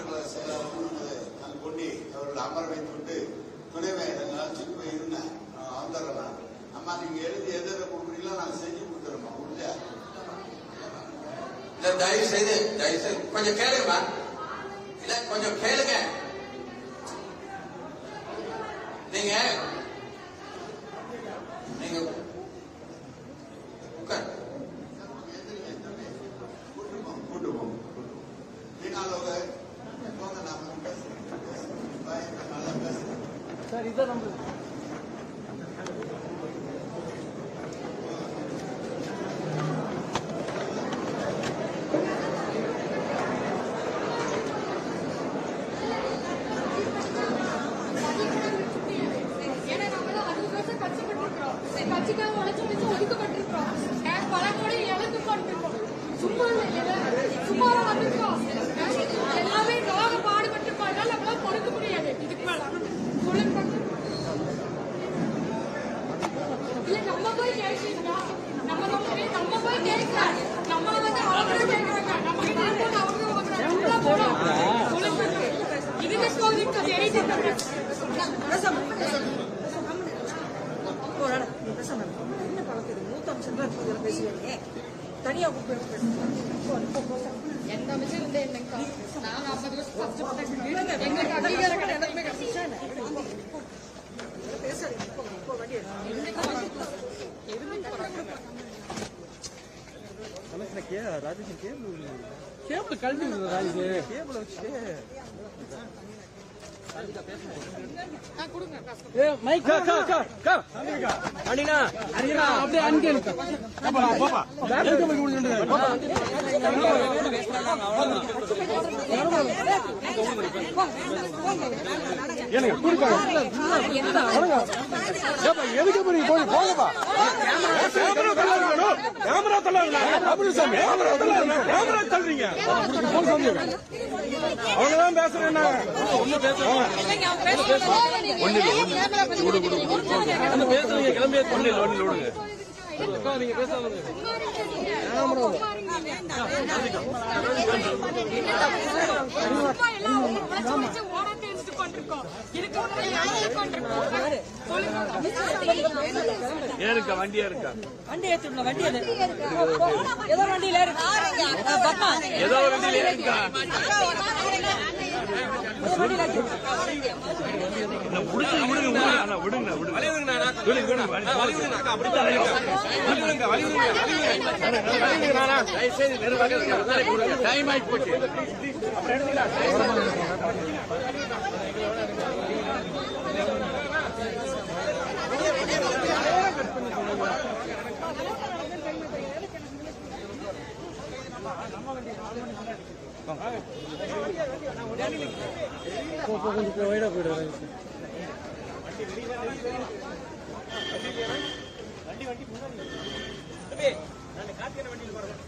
மாவட்டங்களை செயலாளர் நமது கொண்டு அவர்கள் அமர வைத்துவிட்டு துணைவேந்தர் அழைச்சிட்டு போய் இருந்தேன் வந்துடுறேன் நான். அம்மா நீங்க எழுதி எதை கொடுக்குறீங்களோ நான் செஞ்சு கொடுத்துறேம்மா உறுதியா இல்ல தயவு செய்து தயவு செய்து கொஞ்சம் கேளுங்கம்மா. இல்ல கொஞ்சம் கேளுங்க நீங்க நீங்க உட்கார் கூட்டு போங்க கூட்டு போங்க மீனாலோக போங்க நாம பேசுறேன் பேசுறேன். பாய், நான் நல்லா பேசுறேன் சார் இதான் நம்ம ஏன்னா தனியா எந்த அமைச்சர் இருந்தே இல்லைங்கக்கா நாங்க ஐம்பது வருஷம் கஷ்டப்பட்டேன் எங்களுக்கு அங்கீகாரம் கிடையாது பேசாதீங்க இப்போ இப்போ வண்டி எடுங்க. கேபிள் கழட்டி கா கா கா கா அடினா அப்படியே எனக்கு குடிப்பா எதுக்கு போய் போங்கப்பா கேமரா தள்ளுங்க கேமரா தள்ளாதீங்க கேமரா தள்ளுறீங்க அவங்க தான் பேசுறேன் ஒண்ணு பேசுறீங்க கிளம்பி ஒண்ணு இல்ல. ஒண்ணு விடுங்க. நீங்க பேசாம ஏருக்கா வண்டியா இருக்கா? வண்டி ஏற்றிடணும் வண்டி எது ஏதோ வண்டியில இருக்கு பப்பா ஏதோ வண்டியில இருக்கா விடுங்க விடுங்க விடுங்க விடுங்க. விடுங்க விடுங்க விடுங்க விடுங்க டைம் ஆகி போச்சு கொஞ்சம் போயிடுறேன் நான் கார்த்திகேயன் வண்டியில் போறேன்.